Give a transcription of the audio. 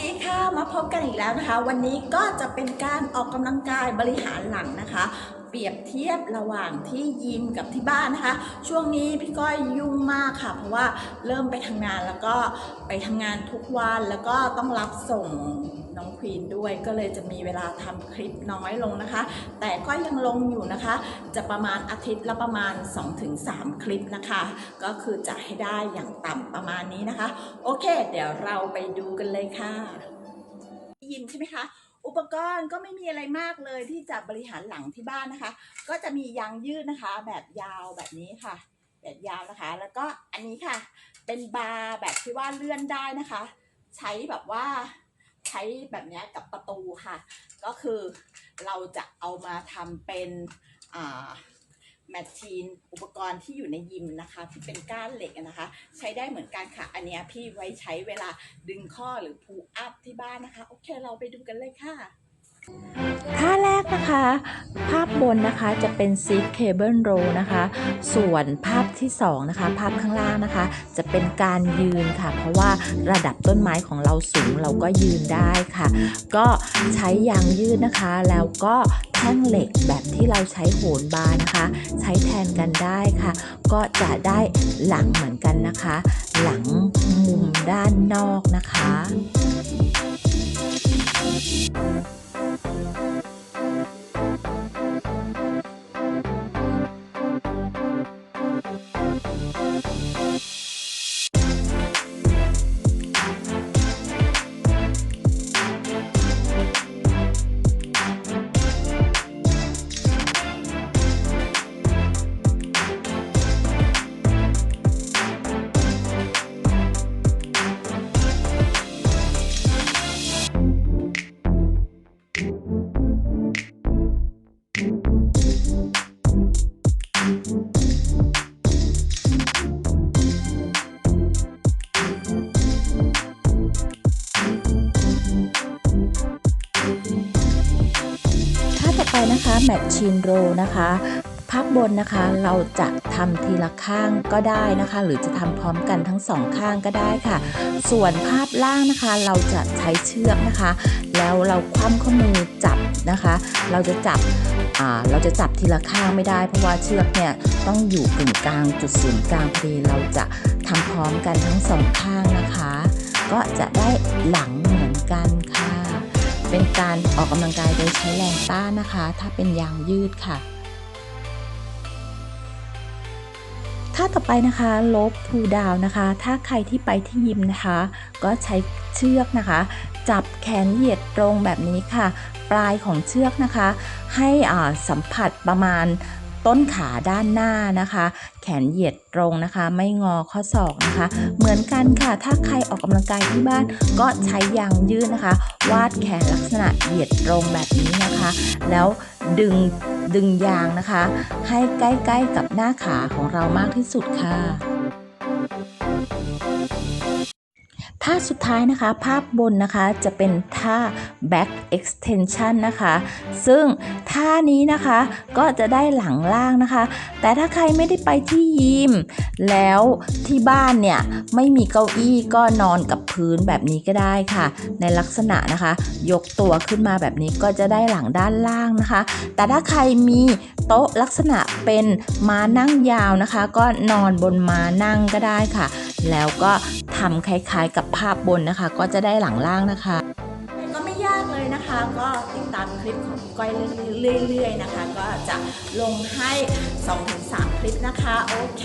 ดีค่ะมาพบกันอีกแล้วนะคะ วันนี้ก็จะเป็นการออกกำลังกายบริหารหลังนะคะ ปรียบเทียบระหว่างที่ยิมกับที่บ้านนะคะ ช่วงนี้พี่ก้อยยุ่งมากค่ะ เพราะว่าเริ่มไปทำงานแล้วก็ไปทำงานทุกวันแล้วก็ต้องรับส่งน้องควีนด้วยก็เลยจะมีเวลาทำคลิปน้อยลงนะคะ แต่ก็ยังลงอยู่นะคะ จะประมาณอาทิตย์ละประมาณ 2-3 คลิปนะคะ ก็คือจะให้ได้อย่างต่ำประมาณนี้นะคะ โอเค เดี๋ยวเราไปดูกันเลยค่ะยิมใช่ไหมคะ ปกรณ์ก็ไม่มีอะไรมากเลยที่จะบริหารหลังที่บ้านนะคะ ก็จะมียางยืดนะคะ แบบยาวแบบนี้ค่ะ แบบยาวนะคะ แล้วก็อันนี้ค่ะ เป็นบาร์แบบที่ว่าเลื่อนได้นะคะ ใช้แบบว่าใช้แบบนี้กับประตูค่ะ ก็คือเราจะเอามาทำเป็นอ่า แมชชีนอุปกรณ์ที่อยู่ในยิมนะคะ ที่เป็นก้านเหล็กนะคะ ใช้ได้เหมือนกันค่ะ อันนี้พี่ไว้ใช้เวลาดึงข้อหรือพูอัพที่บ้านนะคะ โอเคเราไปดูกันเลยค่ะท่าแรกนะคะ ภาพบนนะคะจะเป็น seat cable row นะคะ ส่วนภาพที่2นะคะ ภาพข้างล่างนะคะ จะเป็นการยืนค่ะ เพราะว่าระดับต้นไม้ของเราสูงเราก็ยืนได้ค่ะ ก็ใช้ยางยืดนะคะ แล้วก็แท่งเหล็กแบบ ที่เราใช้โหนบาร์นะคะ ใช้แทนกันได้ค่ะ ก็จะได้หลังเหมือนกันนะคะ หลังมุมด้านนอกนะคะ แมทชินโรนะคะภาพบนนะคะเราจะทำทีละข้างก็ได้นะคะ หรือจะทำพร้อมกันทั้งสองข้างก็ได้ค่ะ ส่วนภาพล่างนะคะเราจะใช้เชือกนะคะ แล้วเราคว่ำข้อมือจับนะคะ เราจะจับเราจะจับทีละข้างไม่ได้ เพราะว่าเชือกเนี่ยต้องอยู่กึ่งกลางจุดศูนย์กลางพอดีเราจะทำพร้อมกันทั้งสองข้างนะคะ ก็จะได้หลังเหมือนกันค่ะ เป็นการออกกำลังกายโดยใช้แรงต้านนะคะ ถ้าเป็นยางยืดค่ะท่าต่อไปนะคะลบพูดาวนะคะ ถ้าใครที่ไปที่ยิมนะคะ ก็ใช้เชือกนะคะ จับแขนเหยียดตรงแบบนี้ค่ะ ปลายของเชือกนะคะ ให้สัมผัสประมาณ ต้นขาด้านหน้านะคะ แขนเหยียดตรงนะคะ ไม่งอข้อศอกนะคะ เหมือนกันค่ะ ถ้าใครออกกำลังกายที่บ้านก็ใช้ยางยืดนะคะ วาดแขนลักษณะเหยียดตรงแบบนี้นะคะ แล้วดึงดึงยางนะคะ ให้ใกล้ๆกับหน้าขาของเรามากที่สุดค่ะ ท่าสุดท้ายนะคะ ภาพบนนะคะจะเป็นท่า back extension นะคะ ซึ่งท่านี้นะคะก็จะได้หลังล่างนะคะ แต่ถ้าใครไม่ได้ไปที่ยิม แล้วที่บ้านเนี่ย ไม่มีเก้าอี้ก็นอนกับพื้นแบบนี้ก็ได้ค่ะ ในลักษณะนะคะ ยกตัวขึ้นมาแบบนี้ก็จะได้หลังด้านล่างนะคะ แต่ถ้าใครมีโต๊ะลักษณะเป็นม้านั่งยาวนะคะ ก็นอนบนม้านั่งก็ได้ค่ะ แล้วก็ทำคล้ายๆกับภาพบนนะคะ ก็จะได้หลังล่างนะคะ ก็ไม่ยากเลยนะคะ ก็ติดตามคลิปของก้อยเรื่อยๆนะคะ ก็จะลงให้ 2-3 คลิปนะคะ โอเค